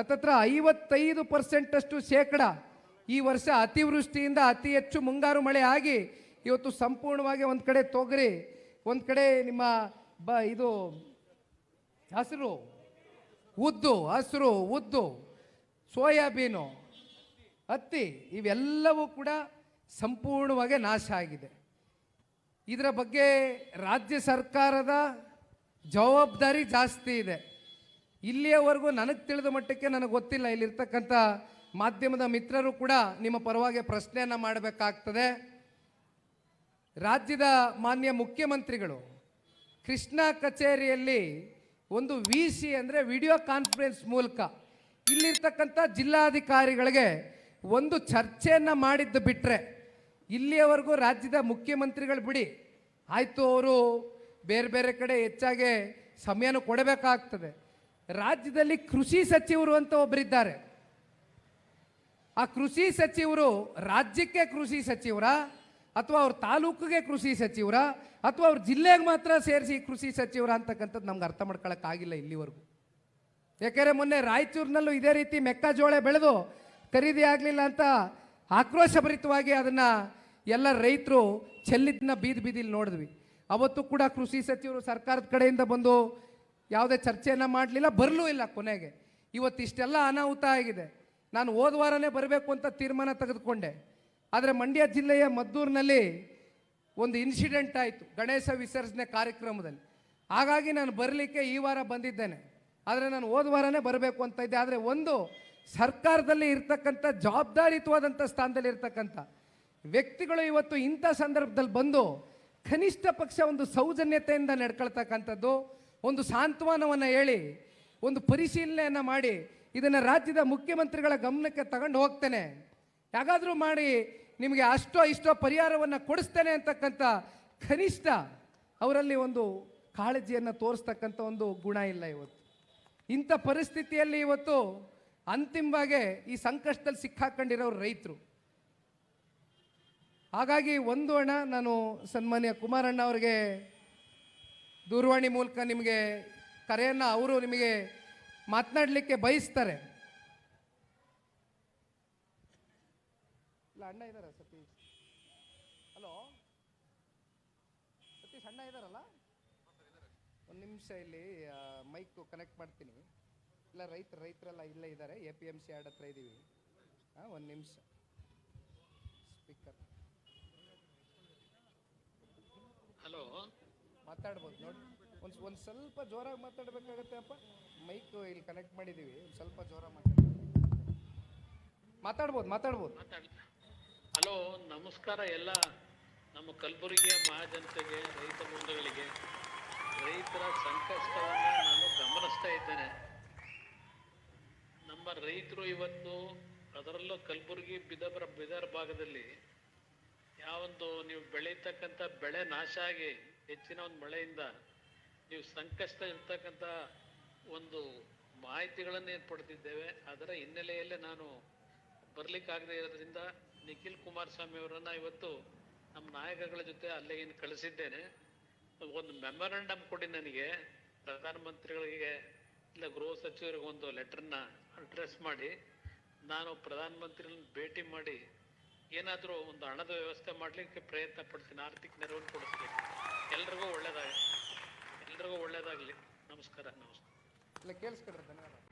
ಹತ್ತತ್ರ ಐವತ್ತೈದು ಪರ್ಸೆಂಟಷ್ಟು ಶೇಕಡ ಈ ವರ್ಷ ಅತಿವೃಷ್ಟಿಯಿಂದ ಅತಿ ಹೆಚ್ಚು ಮುಂಗಾರು ಮಳೆ ಆಗಿ ಇವತ್ತು ಸಂಪೂರ್ಣವಾಗಿ ಒಂದು ಕಡೆ ತೊಗರಿ, ಒಂದು ಕಡೆ ನಿಮ್ಮ ಬ ಇದು ಹಸಿರು, ಉದ್ದು ಹಸಿರು, ಉದ್ದು, ಸೋಯಾಬೀನು, ಹತ್ತಿ ಇವೆಲ್ಲವೂ ಕೂಡ ಸಂಪೂರ್ಣವಾಗಿ ನಾಶ ಆಗಿದೆ. ಇದರ ಬಗ್ಗೆ ರಾಜ್ಯ ಸರ್ಕಾರದ ಜವಾಬ್ದಾರಿ ಜಾಸ್ತಿ ಇದೆ. ಇಲ್ಲಿಯವರೆಗೂ ನನಗೆ ತಿಳಿದ ಮಟ್ಟಕ್ಕೆ ನನಗೆ ಗೊತ್ತಿಲ್ಲ, ಇಲ್ಲಿರ್ತಕ್ಕಂಥ ಮಾಧ್ಯಮದ ಮಿತ್ರರು ಕೂಡ ನಿಮ್ಮ ಪರವಾಗಿ ಪ್ರಶ್ನೆಯನ್ನು ಮಾಡಬೇಕಾಗ್ತದೆ. ರಾಜ್ಯದ ಮಾನ್ಯ ಮುಖ್ಯಮಂತ್ರಿಗಳು, ಕೃಷ್ಣ ಕಚೇರಿಯಲ್ಲಿ ಒಂದು ವಿ ಸಿ ಅಂದರೆ ವಿಡಿಯೋ ಕಾನ್ಫರೆನ್ಸ್ ಮೂಲಕ ಇಲ್ಲಿರ್ತಕ್ಕಂಥ ಜಿಲ್ಲಾಧಿಕಾರಿಗಳಿಗೆ ಒಂದು ಚರ್ಚೆಯನ್ನು ಮಾಡಿದ್ದು ಬಿಟ್ಟರೆ ಇಲ್ಲಿಯವರೆಗೂ ರಾಜ್ಯದ ಮುಖ್ಯಮಂತ್ರಿಗಳು ಬಿಡಿ. ಆಯಿತು, ಅವರು ಬೇರೆ ಬೇರೆ ಕಡೆ ಹೆಚ್ಚಾಗಿ ಸಮಯನೂ ಕೊಡಬೇಕಾಗ್ತದೆ. ರಾಜ್ಯದಲ್ಲಿ ಕೃಷಿ ಸಚಿವರು ಅಂತ ಒಬ್ಬರಿದ್ದಾರೆ ಆ ಕೃಷಿ ಸಚಿವರು ರಾಜ್ಯಕ್ಕೆ ಕೃಷಿ ಸಚಿವರ ಅಥವಾ ಅವ್ರ ತಾಲೂಕಿಗೆ ಕೃಷಿ ಸಚಿವರ ಅಥವಾ ಅವ್ರ ಜಿಲ್ಲೆಗೆ ಮಾತ್ರ ಸೇರಿಸಿ ಕೃಷಿ ಸಚಿವರ ಅಂತಕ್ಕಂಥದ್ದು ನಮ್ಗೆ ಅರ್ಥ ಮಾಡ್ಕೊಳಕ್ಕಾಗಿಲ್ಲ ಇಲ್ಲಿವರೆಗೂ. ಯಾಕೆಂದರೆ ಮೊನ್ನೆ ರಾಯಚೂರಿನಲ್ಲೂ ಇದೇ ರೀತಿ ಮೆಕ್ಕಜೋಳ ಬೆಳೆದು ಖರೀದಿ ಆಗಲಿಲ್ಲ ಅಂತ ಆಕ್ರೋಶಭರಿತವಾಗಿ ಅದನ್ನು ಎಲ್ಲ ರೈತರು ಚೆಲ್ಲಿದ್ದನ್ನ ಬೀದಿ ಬೀದಿಲಿ ನೋಡಿದ್ವಿ. ಅವತ್ತು ಕೂಡ ಕೃಷಿ ಸಚಿವರು ಸರ್ಕಾರದ ಕಡೆಯಿಂದ ಬಂದು ಯಾವುದೇ ಚರ್ಚೆಯನ್ನು ಮಾಡಲಿಲ್ಲ, ಬರಲೂ ಇಲ್ಲ ಕೊನೆಗೆ. ಇವತ್ತು ಇಷ್ಟೆಲ್ಲ ಅನಾಹುತ ಆಗಿದೆ. ನಾನು ಹೋದ ವಾರನೇ ಬರಬೇಕು ಅಂತ ತೀರ್ಮಾನ ತೆಗೆದುಕೊಂಡೆ. ಆದರೆ ಮಂಡ್ಯ ಜಿಲ್ಲೆಯ ಮದ್ದೂರಿನಲ್ಲಿ ಒಂದು ಇನ್ಸಿಡೆಂಟ್ ಆಯಿತು, ಗಣೇಶ ವಿಸರ್ಜನೆ ಕಾರ್ಯಕ್ರಮದಲ್ಲಿ. ಹಾಗಾಗಿ ನಾನು ಬರಲಿಕ್ಕೆ ಈ ವಾರ ಬಂದಿದ್ದೇನೆ. ಆದರೆ ನಾನು ಹೋದ ವಾರನೇ ಬರಬೇಕು ಅಂತ ಇದ್ದೆ. ಆದರೆ ಒಂದು, ಸರ್ಕಾರದಲ್ಲಿ ಇರ್ತಕ್ಕಂಥ ಜವಾಬ್ದಾರಿಯುತವಾದಂಥ ಸ್ಥಾನದಲ್ಲಿ ಇರ್ತಕ್ಕಂಥ ವ್ಯಕ್ತಿಗಳು ಇವತ್ತು ಇಂಥ ಸಂದರ್ಭದಲ್ಲಿ ಬಂದು ಕನಿಷ್ಠ ಪಕ್ಷ ಒಂದು ಸೌಜನ್ಯತೆಯಿಂದ ನಡ್ಕೊಳ್ತಕ್ಕಂಥದ್ದು ಒಂದು ಸಾಂತ್ವನವನ್ನು ಹೇಳಿ, ಒಂದು ಪರಿಶೀಲನೆಯನ್ನು ಮಾಡಿ, ಇದನ್ನು ರಾಜ್ಯದ ಮುಖ್ಯಮಂತ್ರಿಗಳ ಗಮನಕ್ಕೆ ತಗೊಂಡು ಹೋಗ್ತೇನೆ. ಯಾಗಾದರೂ ಮಾಡಿ ನಿಮಗೆ ಅಷ್ಟೋ ಇಷ್ಟೋ ಪರಿಹಾರವನ್ನು ಕೊಡಿಸ್ತೇನೆ ಅಂತಕ್ಕಂಥ ಕನಿಷ್ಠ ಅವರಲ್ಲಿ ಒಂದು ಕಾಳಜಿಯನ್ನು ತೋರಿಸ್ತಕ್ಕಂಥ ಒಂದು ಗುಣ ಇಲ್ಲ ಇವತ್ತು. ಇಂಥ ಪರಿಸ್ಥಿತಿಯಲ್ಲಿ ಇವತ್ತು ಅಂತಿಮವಾಗಿ ಈ ಸಂಕಷ್ಟದಲ್ಲಿ ಸಿಕ್ಕಾಕೊಂಡಿರೋರು ರೈತರು. ಹಾಗಾಗಿ ಒಂದು ಅಣ್ಣ ನಾನು ಸನ್ಮಾನ್ಯ ಕುಮಾರಣ್ಣ ಅವರಿಗೆ ದೂರವಾಣಿ ಮೂಲಕ ನಿಮಗೆ ಕರೆಯನ್ನು ಅವರು ನಿಮಗೆ ಮಾತನಾಡಲಿಕ್ಕೆ ಬಯಸ್ತಾರೆ. ಇಲ್ಲ, ಅಣ್ಣ ಇದ್ದಾರ ಸತೀಶ್. ಹಲೋ? ಸತೀಶ್, ಅಣ್ಣ ಇದ್ದಾರಲ್ಲ ಒಂದು ನಿಮಿಷ ಇಲ್ಲಿ ಮೈಕ್ ಕನೆಕ್ಟ್ ಮಾಡ್ತೀನಿ. ಇಲ್ಲ ರೈತರು ರೈತರೆಲ್ಲ ಇಲ್ಲೇ ಇದ್ದಾರೆ. A P M C yard ಹತ್ರ ಇದ್ದೀವಿ ಹಾಂ ಒಂದು ನಿಮಿಷ ಸ್ಪೀಕರ್ ಹಲೋ ಮಾತಾಡ್ಬೋದು ನೋಡಿ. ಒಂದು ಒಂದು ಸ್ವಲ್ಪ ಜೋರಾಗಿ ಮಾತಾಡಬೇಕಾಗತ್ತೆ ಅಪ್ಪ. ಮೈಕ್ ಇಲ್ಲಿ ಕನೆಕ್ಟ್ ಮಾಡಿದ್ದೀವಿ ಒಂದು ಸ್ವಲ್ಪ ಜೋರ ಮಾತಾಡ, ಮಾತಾಡ್ಬೋದು ಮಾತಾಡ್ಬೋದು. ಮಾತಾಡಿ ಹಲೋ, ನಮಸ್ಕಾರ ಎಲ್ಲ ನಮ್ಮ ಕಲಬುರಗಿಯ ಮಹಾಜನತೆಗೆ, ರೈತ ಬಂಧುಗಳಿಗೆ. ರೈತರ ಸಂಕಷ್ಟವನ್ನು ನಾನು ಗಮನಿಸ್ತಾ ಇದ್ದೇನೆ. ನಮ್ಮ ರೈತರು ಇವತ್ತು ಅದರಲ್ಲೂ ಕಲಬುರಗಿ ಬಿದರ ಬಿದರ್ ಭಾಗದಲ್ಲಿ ಯಾವೊಂದು ನೀವು ಬೆಳೀತಕ್ಕಂಥ ಬೆಳೆ ನಾಶ ಆಗಿ ಹೆಚ್ಚಿನ ಒಂದು ಮಳೆಯಿಂದ ನೀವು ಸಂಕಷ್ಟ ಇರ್ತಕ್ಕಂಥ ಒಂದು ಮಾಹಿತಿಗಳನ್ನು ಏರ್ಪಡ್ತಿದ್ದೇವೆ ಅದರ ಹಿನ್ನೆಲೆಯಲ್ಲೇ ನಾನು ಬರ್ಲಿಕ್ಕಾಗದೇ ಇರೋದ್ರಿಂದ ನಿಖಿಲ್ ಕುಮಾರಸ್ವಾಮಿ ಅವರನ್ನ ಇವತ್ತು ನಮ್ಮ ನಾಯಕಗಳ ಜೊತೆ ಅಲ್ಲಿಗೆ ಕಳಿಸಿದ್ದೇನೆ. ಒಂದು ಮೆಮೊರಂಡಮ್ ಕೊಡಿ ನನಗೆ. ಪ್ರಧಾನಮಂತ್ರಿಗಳಿಗೆ ಇಲ್ಲ ಗೃಹ ಸಚಿವರಿಗೆ ಒಂದು ಲೆಟರ್ನ ಅಡ್ರೆಸ್ ಮಾಡಿ. ನಾನು ಪ್ರಧಾನಮಂತ್ರಿಗಳನ್ನ ಭೇಟಿ ಮಾಡಿ ಏನಾದರೂ ಒಂದು ಹಣದ ವ್ಯವಸ್ಥೆ ಮಾಡಲಿಕ್ಕೆ ಪ್ರಯತ್ನ ಪಡ್ತೀನಿ. ಆರ್ಥಿಕ ನೆರವನ್ನು ಕೊಡಿಸ್ಲಿಕ್ಕೆ. ಎಲ್ರಿಗೂ ಒಳ್ಳೇದಾಗ ಎಲ್ರಿಗೂ ಒಳ್ಳೇದಾಗಲಿ. ನಮಸ್ಕಾರ ನಮಸ್ಕಾರ. ಇಲ್ಲ ಕೇಳಿಸ್ಕೊಡ್ರಿ ಧನ್ಯವಾದ.